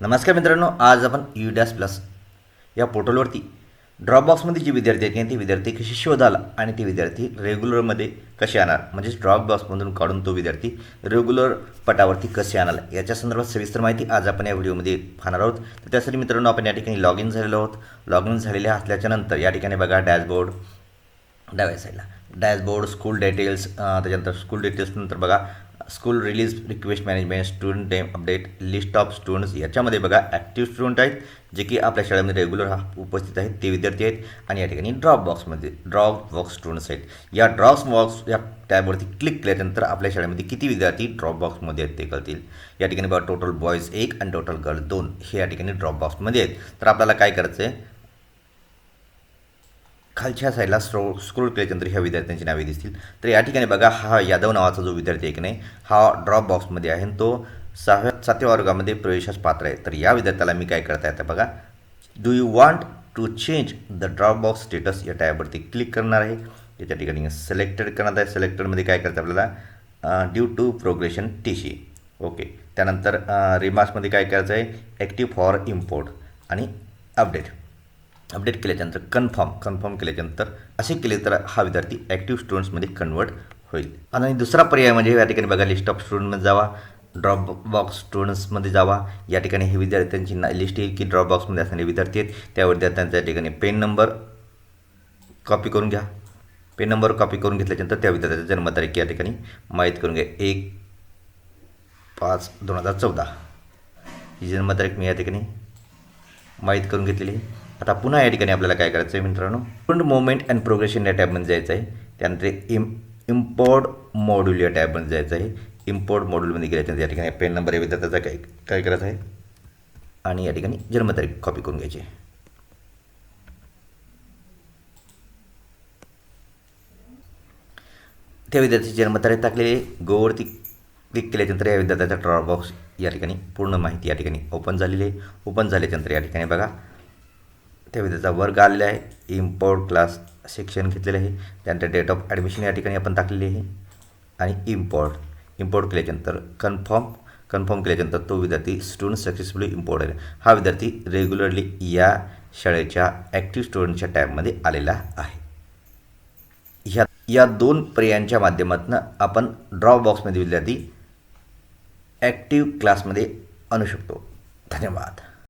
नमस्कार मित्रांनो आज आपण यू डॅस प्लस या पोर्टलवरती ड्रॉपबॉक्समध्ये जे विद्यार्थी आहेत ते विद्यार्थी कसे शोधाला आणि ते विद्यार्थी रेग्युलरमध्ये कसे आणणार? म्हणजेच ड्रॉपबॉक्समधून काढून तो विद्यार्थी रेग्युलर पटावरती कसे आणाल याच्या संदर्भात सविस्तर माहिती आज आपण या व्हिडिओमध्ये पाहणार आहोत. तर त्यासाठी मित्रांनो आपण या ठिकाणी लॉग इन झालेलो आहोत. लॉग इन झालेले असल्याच्यानंतर या ठिकाणी बघा डॅशबोर्ड डाव्या साईडला डॅशबोर्ड स्कूल डिटेल्स त्याच्यानंतर स्कूल डिटेल्सनंतर बघा school release request management student name update list of students याच्यामध्ये बघा ॲक्टिव्ह स्टुडंट आहेत जे की आपल्या शाळेमध्ये रेग्युलर उपस्थित आहेत ते विद्यार्थी आहेत आणि या ठिकाणी ड्रॉप बॉक्समध्ये ड्रॉप बॉक्स स्टुडंट्स आहेत. या ड्रॉप बॉक्स या टॅबवरती क्लिक केल्यानंतर आपल्या शाळेमध्ये किती विद्यार्थी ड्रॉप बॉक्समध्ये आहेत ते कळतील. या ठिकाणी बघा टोटल बॉईज एक आणि टोटल गर्ल्स दोन. हे या ठिकाणी ड्रॉप बॉक्समध्ये आहेत. तर आपल्याला काय करायचं आहे खालच्या साईडला स्क्रो स्क्रोल केल्यानंतर ह्या विद्यार्थ्यांची नावे दिसतील. तर या ठिकाणी बघा हा यादव नावाचा जो विद्यार्थी आहे की नाही हा ड्रॉप बॉक्समध्ये आहे आणि तो सहाव्या सातव्या वर्गामध्ये प्रवेशास पात्र आहे. तर या विद्यार्थ्याला मी काय करता येतं बघा. Do you want to change the drop box status या टॅबवरती क्लिक करणार आहे. याच्या ठिकाणी सिलेक्टेड करणार आहे. सिलेक्टेडमध्ये काय करतं आपल्याला? Due to progression T C okay त्यानंतर रिमार्क्समध्ये काय करायचं आहे? ॲक्टिव्ह फॉर इम्पोर्ट आणि अपडेट अपडेट केल्याच्यानंतर कन्फर्म कन्फर्म केल्याच्यानंतर असे केले तर हा विद्यार्थी ॲक्टिव्ह स्टुडंट्समध्ये कन्वर्ट होईल. आणि दुसरा पर्याय म्हणजे या ठिकाणी बघा लिस्ट ऑफ स्टुडंटमध्ये जावा ड्रॉप बॉक्स स्टुडंट्समध्ये जावा. या ठिकाणी हे विद्यार्थ्यांची ना लिस्ट येईल की ड्रॉप बॉक्समध्ये असणारे विद्यार्थी आहेत. त्या विद्यार्थ्यांच्या ठिकाणी पेन नंबर कॉपी करून घ्या. पेन नंबर कॉपी करून घेतल्याच्यानंतर त्या विद्यार्थ्याची जन्मतारीख या ठिकाणी माहीत करून घ्या. एक पाच दोन हजार चौदा. ही जन्मतारीख मी या ठिकाणी माहीत करून घेतलेली आहे. आता पुन्हा या ठिकाणी आपल्याला काय करायचं आहे मित्रांनो? फ्रंट मोमेंट अँड प्रोग्रेशन या टॅबमध्ये जायचं आहे त्यानंतर इम इम्पोर्ट मॉड्यूल या टॅबमध्ये जायचं आहे इम्पोर्ट मॉड्यूलमध्ये गेल्याच्या या ठिकाणी पेन नंबर या विद्यार्थ्याचा काय काय करायचं आहे? आणि या ठिकाणी जन्मतारीख कॉपी करून घ्यायची आहे. त्या विद्यार्थ्याची जन्मतारीख टाकलेली आहे. गोवरती क्लिक केल्याच्यानंतर या विद्यार्थ्याचा ड्रॉप बॉक्स या ठिकाणी पूर्ण माहिती या ठिकाणी ओपन झालेली आहे. ओपन झाल्याच्यानंतर या ठिकाणी बघा. त्या विद्यार्थ्याचा वर्ग आलेला आहे. इम्पोर्ट क्लास सेक्शन घेतलेलं आहे. त्यानंतर डेट ऑफ ॲडमिशन या ठिकाणी आपण टाकलेली आहे. आणि इम्पोर्ट इम्पोर्ट केल्याच्यानंतर कन्फर्म कन्फर्म केल्याच्यानंतर तो विद्यार्थी स्टुडंट सक्सेसफुली इम्पोर्ट आहे. हा विद्यार्थी रेग्युलरली या शाळेच्या ॲक्टिव्ह स्टुडंटच्या टॅबमध्ये आलेला आहे. ह्या या दोन पर्यायांच्या माध्यमातून आपण ड्रॉप बॉक्समध्ये विद्यार्थी ॲक्टिव्ह क्लासमध्ये आणू शकतो. धन्यवाद.